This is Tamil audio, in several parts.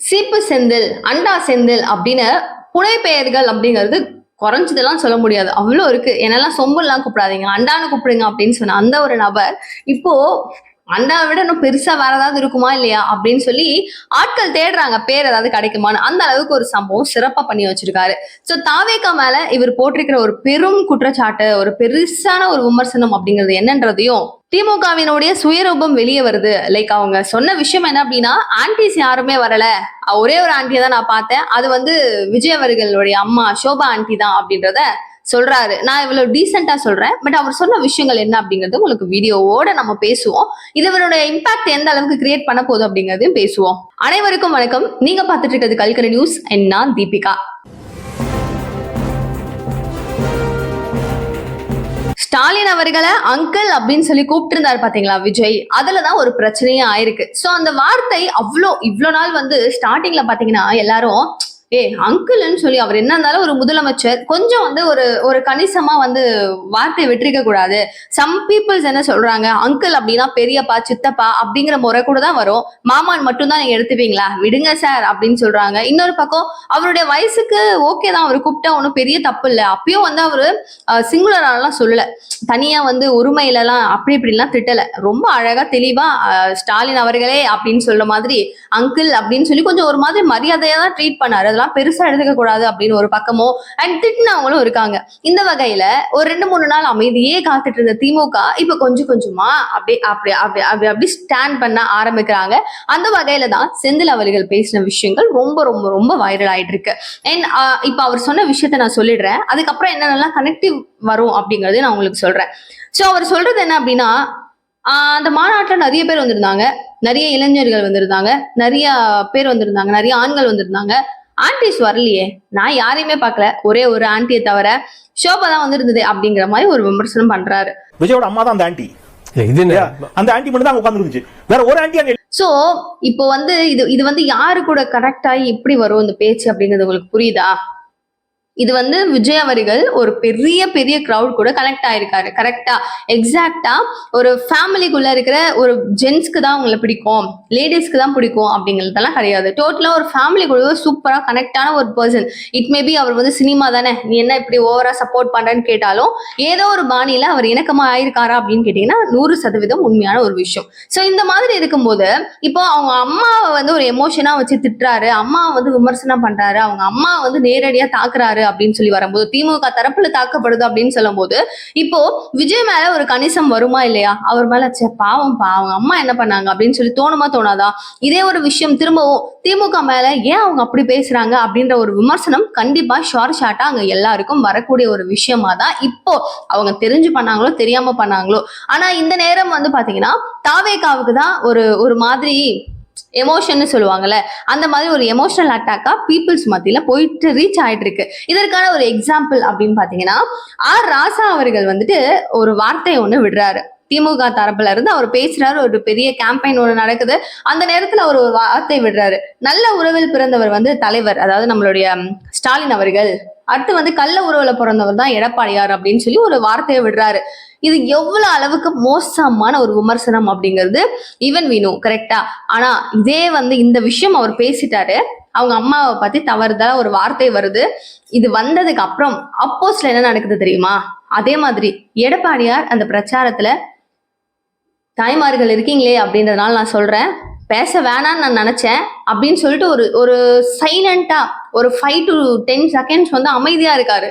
சீப்பு செந்தில் அண்டா செந்தில் அப்படின்னு புனைப்பெயர்கள் அப்படிங்கிறது குறைஞ்சதெல்லாம் சொல்ல முடியாது. அவ்வளோ இருக்கு. என்னெல்லாம் சொம்புலாம் கூப்பிடாதீங்க. அண்டான்னு கூப்பிடுங்க அப்படின்னு சொன்ன அந்த ஒரு நபர் இப்போ அண்ணாவை விட இன்னும் பெருசா வேற ஏதாவது இருக்குமா இல்லையா அப்படின்னு சொல்லி ஆட்கள் தேடுறாங்க பேர் ஏதாவது கிடைக்குமான்னு. அந்த அளவுக்கு ஒரு சம்பவம் சிறப்பா பண்ணி வச்சிருக்காரு. சோ தாவேக்கா மேல இவர் போட்டிருக்கிற ஒரு பெரும் குற்றச்சாட்டு ஒரு பெருசான ஒரு விமர்சனம் அப்படிங்கிறது என்னன்றதையும் திமுகவினுடைய சுயரூபம் வெளியே வருது. லைக் அவங்க சொன்ன விஷயம் என்ன அப்படின்னா ஆன்டிஸ் யாருமே வரல. ஒரே ஒரு ஆண்டியை தான் நான் பார்த்தேன். அது வந்து விஜய் அவர்களுடைய அம்மா சோபா ஆண்டி தான் அப்படின்றத சொல்றாரு. நான் இவ்வளவு டீசெண்டா சொல்றேன் பட் அவர் சொன்ன விஷயங்கள் என்ன அப்படிங்கிறது உங்களுக்கு வீடியோவோட நம்ம பேசுவோம். இது இவருடைய இம்பாக்ட் எந்த அளவுக்கு கிரியேட் பண்ண போகுது அப்படிங்கறதையும் பேசுவோம். அனைவருக்கும் வணக்கம். நீங்க பார்த்துட்டு இருக்கிறது கல்கரை நியூஸ் and நான் தீபிகா. ஸ்டாலின் அவர்களை அங்கிள் அப்படின்னு சொல்லி கூப்பிட்டு இருந்தாரு பாத்தீங்களா விஜய்? அதுலதான் ஒரு பிரச்சனையே ஆயிருக்கு. சோ அந்த வார்த்தை அவ்வளோ இவ்வளோ நாள் வந்து ஸ்டார்டிங்ல பாத்தீங்கன்னா எல்லாரும் ஏ அங்கிள்னு சொல்லி அவர் என்ன இருந்தாலும் ஒரு முதலமைச்சர் கொஞ்சம் வந்து ஒரு ஒரு கணிசமா வந்து வார்த்தையை விட்டுருக்க கூடாது. சம் பீப்புள்ஸ் என்ன சொல்றாங்க? அங்கிள் அப்படின்னா பெரியப்பா சித்தப்பா அப்படிங்கிற முறை கூட தான் வரும். மாமான் மட்டும்தான் நீங்க எடுத்துப்பீங்களா? விடுங்க சார் அப்படின்னு சொல்றாங்க. இன்னொரு பக்கம் அவருடைய வயசுக்கு ஓகே தான். அவர் கூப்பிட்டா ஒன்றும் பெரிய தப்பு இல்லை. அப்பயும் வந்து அவரு சிங்குலராலாம் சொல்லல. தனியா வந்து உரிமையிலலாம் அப்படி இப்படிலாம் திட்டல. ரொம்ப அழகா தெளிவா ஸ்டாலின் அவர்களே அப்படின்னு சொல்ற மாதிரி அங்கிள் அப்படின்னு சொல்லி கொஞ்சம் ஒரு மாதிரி மரியாதையா தான் ட்ரீட் பண்ணாரு. அதெல்லாம் பெருசா எடுத்துக்க கூடாது அப்படின்னு ஒரு பக்கமோ அண்ட் திட்டினவங்களும் இருக்காங்க. இந்த வகையில ஒரு ரெண்டு மூணு நாள் அமைதியே காத்துட்டு இருந்த திமுக இப்ப கொஞ்சம் கொஞ்சமா அப்படியே அப்படி அப்படி அப்படி அப்படி ஸ்டாண்ட் பண்ண ஆரம்பிக்கிறாங்க. அந்த வகையில தான் செந்தில் அவர்கள் பேசின விஷயங்கள் ரொம்ப ரொம்ப ரொம்ப வைரல் ஆயிட்டு இருக்கு. அண்ட் இப்ப அவர் சொன்ன விஷயத்த நான் சொல்லிடுறேன். அதுக்கப்புறம் என்னென்னலாம் கனெக்டிவ் வரும் அப்படிங்கறதையும் நான் உங்களுக்கு சொல்றேன். ஸோ அவர் சொல்றது என்ன அப்படின்னா அந்த மாநாட்டில் நிறைய பேர் வந்திருந்தாங்க. நிறைய இளைஞர்கள் வந்திருந்தாங்க. நிறைய பேர் வந்திருந்தாங்க. நிறைய ஆண்கள் வந்திருந்தாங்க. ஆன்டிஸ் வரலையே. நான் யாரையுமே பார்க்கல. ஒரே ஒரு ஆன்ட்டியை தவிர ஷோபா தான் வந்திருந்தது அப்படிங்கிற மாதிரி ஒரு விமர்சனம் பண்றாரு. விஜயோட அம்மா தான் அந்த ஆண்டி இல்ல, இது என்ன? அந்த ஆண்டி மட்டும் தான் உட்கார்ந்து இருந்துச்சு வேற ஒரு ஆண்டி அங்க சோ இப்போ வந்து இது இது வந்து யாரு கூட கனெக்ட் ஆகி எப்படி வரும் இந்த பேச்சு அப்படிங்கிறது உங்களுக்கு புரியுதா? இது வந்து விஜய் அவர்கள் ஒரு பெரிய பெரிய க்ரௌட் கூட கனெக்ட் ஆயிருக்காரு. கரெக்டா எக்ஸாக்டா ஒரு ஃபேமிலிக்குள்ள இருக்கிற ஒரு ஜென்ஸ்க்கு தான் உங்களை பிடிக்கும். லேடிஸ்க்கு தான் பிடிக்கும் அப்படிங்கிறதெல்லாம் கிடையாது. டோட்டலா ஒரு ஃபேமிலி கூட சூப்பரா கனெக்டான ஒரு பர்சன் இட் மேபி அவர் வந்து சினிமா தானே. நீ என்ன இப்படி ஓவரா சப்போர்ட் பண்றேன்னு கேட்டாலும் ஏதோ ஒரு பாணியில அவர் இணக்கமா ஆயிருக்காரா அப்படின்னு கேட்டீங்கன்னா நூறு சதவீதம் உண்மையான ஒரு விஷயம். சோ இந்த மாதிரி இருக்கும்போது இப்போ அவங்க அம்மாவை வந்து ஒரு எமோஷனா வச்சு திட்டுறாரு. அம்மாவை வந்து விமர்சனம் பண்றாரு. அவங்க அம்மா வந்து நேரடியா தாக்குறாரு அப்படின்னு சொல்லி வரும்போது திமுக தரப்புல தாக்கப்படுது அப்படின்னு சொல்லும்போது இப்போ விஜய் மேல ஒரு கணிசம் வருமா இல்லையா? அவர் மேல சே பாவம் பா அவங்க அம்மா என்ன பண்ணாங்க அப்படின்னு சொல்லி தோணுமா தோணாதா? இதே ஒரு விஷயம் திரும்பவும் திமுக மேல ஏன் அவங்க அப்படி பேசுறாங்க அப்படின்ற ஒரு விமர்சனம் கண்டிப்பா ஷார்ட் ஷார்ட்டா அங்க எல்லாருக்கும் வரக்கூடிய ஒரு விஷயமா தான் இப்போ அவங்க தெரிஞ்சு பண்ணாங்களோ தெரியாம பண்ணாங்களோ. ஆனா இந்த நேரம் வந்து பாத்தீங்கன்னா தாவேகாவுக்கு தான் ஒரு ஒரு மாதிரி எமோஷன்னு சொல்லுவாங்கல்ல அந்த மாதிரி ஒரு எமோஷனல் அட்டாக்கா பீப்புள்ஸ் மத்தியில போயிட்டு ரீச் ஆயிட்டு இருக்கு இதற்கான ஒரு எக்ஸாம்பிள் அப்படின்னு பாத்தீங்கன்னா ஆர் ராசா அவர்கள் வந்துட்டு ஒரு வார்த்தையை ஒண்ணு விடுறாரு. திமுக தரப்புல இருந்து அவர் பேசுறாரு ஒரு பெரிய கேம்பெயின் ஒன்று நடக்குது. அந்த நேரத்துல அவர் ஒரு வார்த்தை விடுறாரு. நல்ல உறவில் பிறந்தவர் வந்து தலைவர் அதாவது நம்மளுடைய ஸ்டாலின் அவர்கள். அடுத்து வந்து கள்ள உறவுல பிறந்தவர் தான் எடப்பாடியார் அப்படின்னு சொல்லி ஒரு வார்த்தையை விடுறாரு. இது எவ்வளவு அளவுக்கு மோசமான ஒரு விமர்சனம் அப்படிங்கிறது ஈவன் வீணு கரெக்டா ஆனா இதே வந்து இந்த விஷயம் அவர் பேசிட்டாரு. அவங்க அம்மாவை பத்தி தவறுதலா ஒரு வார்த்தை வருது. இது வந்ததுக்கு அப்புறம் அப்போஸ்ல என்ன நடக்குது தெரியுமா? அதே மாதிரி எடப்பாடியார் அந்த பிரச்சாரத்துல தாய்மார்கள் இருக்கீங்களே அப்படின்றதுனால நான் சொல்றேன். பேச வேணாம்னு நான் நினைச்சேன் அப்படின்னு சொல்லிட்டு ஒரு ஒரு சைலண்டா ஒரு ஃபைவ் டு டென் செகண்ட்ஸ் வந்து அமைதியா இருக்காரு.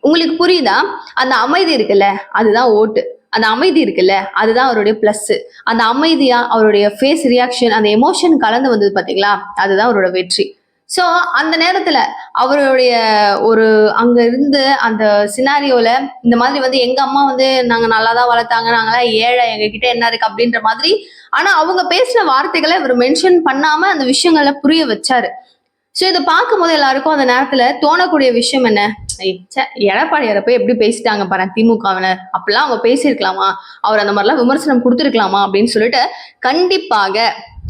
உங்களுக்கு புரியுதா? அந்த அமைதி இருக்குல்ல அதுதான் ஓட்டு. அந்த அமைதி இருக்குல்ல அதுதான் அவருடைய பிளஸ் அந்த அமைதியா அவருடைய ஃபேஸ் ரியாக்ஷன் அந்த எமோஷன் கலந்து வந்தது பாத்தீங்களா? அதுதான் அவரோட வெற்றி. ஸோ அந்த நேரத்துல அவருடைய ஒரு அங்க இருந்து அந்த சினாரியோல இந்த மாதிரி வந்து எங்க அம்மா வந்து நாங்க நல்லா தான் வளர்த்தாங்க நாங்களாம் ஏழை எங்க கிட்ட என்ன இருக்கு அப்படின்ற மாதிரி ஆனா அவங்க பேசின வார்த்தைகளை இவர் மென்ஷன் பண்ணாம அந்த விஷயங்களை புரிய வச்சாரு. ஸோ இதை பார்க்கும்போது எல்லாருக்கும் அந்த நேரத்துல தோணக்கூடிய விஷயம் என்ன? ஐ, எடப்பாடியாரை போய் எப்படி பேசிட்டாங்க பாரு திமுகவினர் அப்படிலாம் அவங்க பேசியிருக்கலாமா? அவர் அந்த மாதிரிலாம் விமர்சனம் கொடுத்துருக்கலாமா? அப்படின்னு சொல்லிட்டு கண்டிப்பாக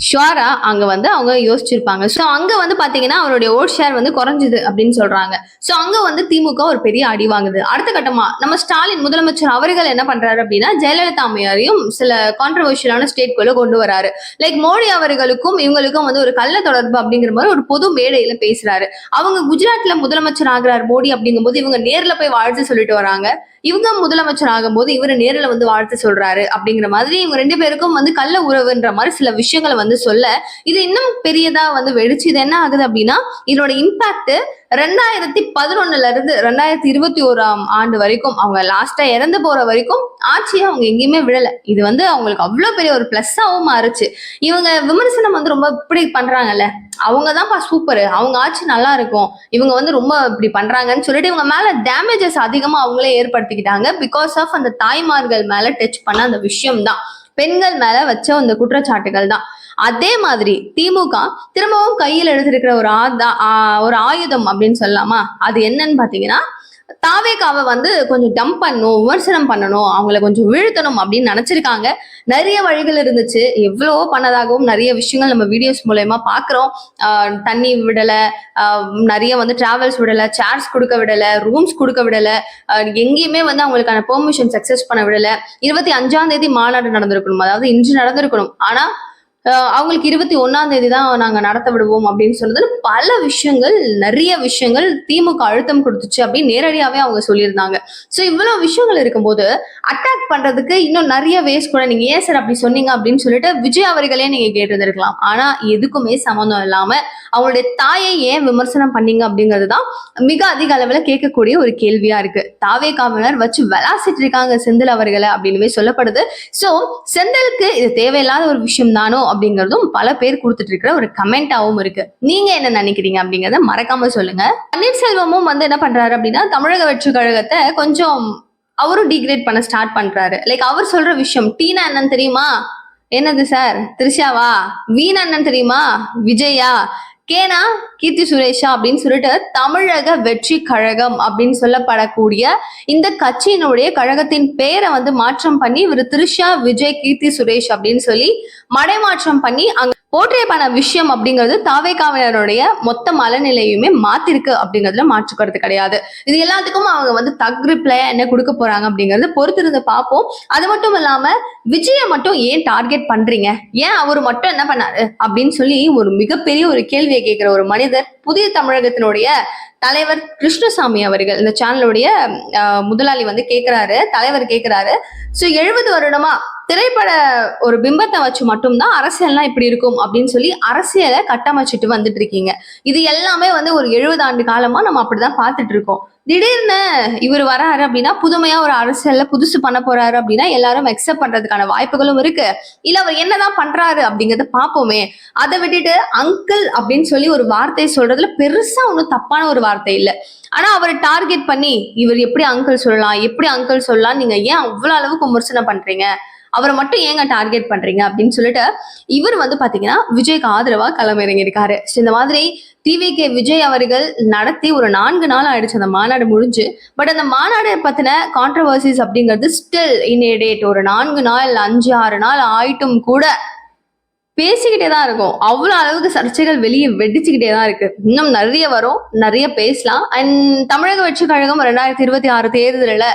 ஷுவரா அங்க வந்து அவங்க யோசிச்சிருப்பாங்க. ஸோ அங்க வந்து பாத்தீங்கன்னா அவருடைய ஓட் ஷேர் வந்து குறைஞ்சுது அப்படின்னு சொல்றாங்க. ஸோ அங்க வந்து திமுக ஒரு பெரிய அடி வாங்குது. அடுத்த கட்டமா நம்ம ஸ்டாலின் முதலமைச்சர் அவர்கள் என்ன பண்றாரு அப்படின்னா ஜெயலலிதா அம்மையாரையும் சில கான்ட்ரவர்ஷியலான ஸ்டேட்குள்ள கொண்டு வராரு. லைக் மோடி அவர்களுக்கும் இவங்களுக்கும் வந்து ஒரு கள்ள தொடர்பு அப்படிங்கிற மாதிரி ஒரு பொது மேடையில பேசுறாரு. அவங்க குஜராத்ல முதலமைச்சர் ஆகிறார் மோடி அப்படிங்கும்போது இவங்க நேர்ல போய் வாழ்த்து சொல்லிட்டு வராங்க. இவங்க முதலமைச்சர் ஆகும்போது இவர் நேரில் வந்து வாழ்த்து சொல்றாரு அப்படிங்கிற மாதிரி இவங்க ரெண்டு பேருக்கும் வந்து கள்ள உறவுன்ற மாதிரி சில விஷயங்களை வந்து சொல்ல இது இன்னும் பெரியதா வந்து வெடிச்சு இது என்ன ஆகுது அப்படின்னா இதோட இம்பாக்ட் ரெண்டாயிரத்தி பதினொன்னுல இருந்து ரெண்டாயிரத்தி இருபத்தி ஓராம் ஆண்டு வரைக்கும் அவங்க லாஸ்டா இறந்து போற வரைக்கும் ஆட்சியை அவங்க எங்கேயுமே விடல. இது வந்து அவங்களுக்கு அவ்வளவு பெரிய ஒரு பிளஸ்ஸாவும் மாறுச்சு. இவங்க விமர்சனம் வந்து ரொம்ப இப்படி பண்றாங்கல்ல. அவங்க தான்ப்பா சூப்பர் அவங்க ஆட்சி நல்லா இருக்கும். இவங்க வந்து ரொம்ப இப்படி பண்றாங்கன்னு சொல்லிட்டு இவங்க மேல டேமேஜஸ் அதிகமா அவங்களே ஏற்படுத்திக்கிட்டாங்க. பிகாஸ் ஆஃப் அந்த தாய்மார்கள் மேல டச் பண்ண அந்த விஷயம் தான் பெண்கள் மேல வச்ச அந்த குற்றச்சாட்டுகள் தான் அதே மாதிரி திமுக திரும்பவும் கையில் எடுத்திருக்கிற ஒரு ஆதா ஒரு ஆயுதம் அப்படின்னு சொல்லலாமா? அது என்னன்னு பாத்தீங்கன்னா தாவேக்காவை வந்து கொஞ்சம் டம்ப் பண்ணணும் விமர்சனம் பண்ணணும் அவங்கள கொஞ்சம் வீழ்த்தணும் அப்படின்னு நினைச்சிருக்காங்க. நிறைய வழிகள் இருந்துச்சு. எவ்வளவோ பண்ணதாகவும் நிறைய விஷயங்கள் நம்ம வீடியோஸ் மூலயமா பாக்குறோம் தண்ணி விடல நிறைய வந்து டிராவல்ஸ் விடல சேர்ஸ் கொடுக்க விடல ரூம்ஸ் கொடுக்க விடல எங்கேயுமே வந்து அவங்களுக்கான பெர்மிஷன் சக்சஸ் பண்ண விடல. இருபத்தி அஞ்சாம் தேதி மாநாடு நடந்திருக்கணும். அதாவது இன்று நடந்திருக்கணும். ஆனா அவங்களுக்கு இருபத்தி ஒன்னாம் தேதி தான் நாங்க நடத்த விடுவோம் அப்படின்னு சொன்னது பல விஷயங்கள் நிறைய விஷயங்கள் திமுக அழுத்தம் கொடுத்துச்சு அப்படின்னு நேரடியாவே அவங்க சொல்லியிருந்தாங்க. ஸோ இவ்வளவு விஷயங்கள் இருக்கும்போது அட்டாக் பண்றதுக்கு இன்னும் நிறைய வேஸ் கூட நீங்க ஏன் சார் அப்படி சொன்னீங்க? அப்படின்னு சொல்லிட்டு விஜய் அவர்களே நீங்க கேட்டிருந்திருக்கலாம். ஆனா எதுக்குமே சம்மந்தம் இல்லாம அவங்களுடைய தாயை ஏன் விமர்சனம் பண்ணீங்க அப்படிங்கிறது தான் மிக அதிக அளவுல கேட்கக்கூடிய ஒரு கேள்வியா இருக்கு. தாவே காவலர் வச்சு விளாசிட்டு இருக்காங்க செந்தில் அவர்களை அப்படின்னுமே சொல்லப்படுது. ஸோ செந்திலுக்கு இது தேவையில்லாத ஒரு விஷயம் தானோ அப்படிங்கறதும் பல பேர் கொடுத்துட்டு இருக்கிற ஒரு கமெண்டாவும் இருக்கு. நீங்க என்ன நினைக்கிறீங்க அப்படிங்கறத மறக்காம சொல்லுங்க. பன்னீர்செல்வமும் வந்து என்ன பண்றாரு அப்படின்னா தமிழக வெற்றி கழகத்தை கொஞ்சம் அவரும் டிகிரேட் பண்ண ஸ்டார்ட் பண்றாரு. லைக் அவர் சொல்ற விஷயம் டீனா என்னன்னு தெரியுமா? என்னது சார் த்ரிஷாவா? வீணா என்னன்னு தெரியுமா? விஜயா? கேனா கீர்த்தி சுரேஷா அப்படின்னு சொல்லிட்டு தமிழக வெற்றி கழகம் அப்படின்னு சொல்லப்படக்கூடிய இந்த கட்சியினுடைய கழகத்தின் பெயரை வந்து மாற்றம் பண்ணி இவர் திருஷா விஜய் கீர்த்தி சுரேஷ் அப்படின்னு சொல்லி மடைமாற்றம் பண்ணி அங்க போற்றியப்பான விஷயம் அப்படிங்கிறது தாவேக்காவினருடைய மொத்த மனநிலையுமே மாத்திருக்கு அப்படிங்கிறதுல மாற்றுக்கிறது கிடையாது. இது எல்லாத்துக்கும் அவங்க வந்து தக் ரிப்ளையா என்ன கொடுக்க போறாங்க அப்படிங்கறது பொறுத்திருந்து பார்ப்போம். அது மட்டும் இல்லாம விஜய மட்டும் ஏன் டார்கெட் பண்றீங்க? ஏன் அவர் மட்டும் என்ன பண்ணாரு? அப்படின்னு சொல்லி ஒரு மிகப்பெரிய ஒரு கேள்வியை கேட்கிற ஒரு மனிதர் புதிய தமிழகத்தினுடைய தலைவர் கிருஷ்ணசாமி அவர்கள் இந்த சேனலுடைய முதலாளி வந்து கேட்கிறாரு தலைவர் கேட்கிறாரு ஸோ எழுபது வருடமா திரைப்பட ஒரு பிம்பத்தை வச்சு மட்டும்தான் அரசியல்லாம் இப்படி இருக்கும் அப்படின்னு சொல்லி அரசியலை கட்டமைச்சிட்டு வந்துட்டு இருக்கீங்க. இது எல்லாமே வந்து ஒரு எழுபது ஆண்டு காலமா நம்ம அப்படிதான் பார்த்துட்டு இருக்கோம். திடீர்னு இவர் வராரு அப்படின்னா புதுமையா ஒரு அரசியல்ல புதுசு பண்ண போறாரு அப்படின்னா எல்லாரும் அக்செப்ட் பண்றதுக்கான வாய்ப்புகளும் இருக்கு. இல்ல அவர் என்னதான் பண்றாரு அப்படிங்கறத பார்ப்போமே. அதை விட்டுட்டு அங்கிள் அப்படின்னு சொல்லி ஒரு வார்த்தை சொல்றதுல பெருசா ஒன்றும் தப்பான ஒரு வார்த்தை இல்ல. ஆனா அவரை டார்கெட் பண்ணி இவர் எப்படி அங்கிள் சொல்லலாம் எப்படி அங்கிள் சொல்லலாம் நீங்க ஏன் அவ்வளவு அளவுக்கு விமர்சனம் பண்றீங்க? அவரை மட்டும் ஏங்க டார்கெட் பண்றீங்க அப்படின்னு சொல்லிட்டு இவர் வந்து பாத்தீங்கன்னா விஜய்க்கு ஆதரவா களமிறங்கியிருக்காரு. இந்த மாதிரி டிவிகே விஜய் அவர்கள் நடத்தி ஒரு நான்கு நாள் ஆயிடுச்சு அந்த மாநாடு முடிஞ்சு. பட் அந்த மாநாடு பத்தின கான்ட்ரவர்சிஸ் அப்படிங்கிறது ஸ்டில் இன் டேட் ஒரு நான்கு நாள் அஞ்சு ஆறு நாள் ஆயிட்டும் கூட பேசிக்கிட்டே தான் இருக்கும். அவ்வளோ அளவுக்கு சர்ச்சைகள் வெளியே வெடிச்சுக்கிட்டே தான் இருக்கு. இன்னும் நிறைய வரும் நிறைய பேசலாம். அண்ட் தமிழக வெற்றி கழகம் ரெண்டாயிரத்தி இருபத்தி ஆறு தேர்தலில்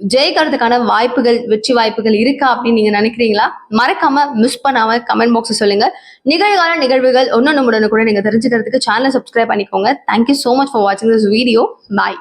ஜெயிக்கிறதுக்கான வாய்ப்புகள் வெற்றி வாய்ப்புகள் இருக்கா அப்படின்னு நீங்க நினைக்கிறீங்களா? மறக்காம மிஸ் பண்ணாம கமெண்ட் பாக்ஸ் சொல்லுங்க. நிகழ்கால நிகழ்வுகள் ஒன்னொன்னு கூட நீங்க தெரிஞ்சுக்கிறதுக்கு சேனலை சப்ஸ்கிரைப் பண்ணிக்கோங்க. Thank you so much for வாட்சிங் திஸ் வீடியோ பாய்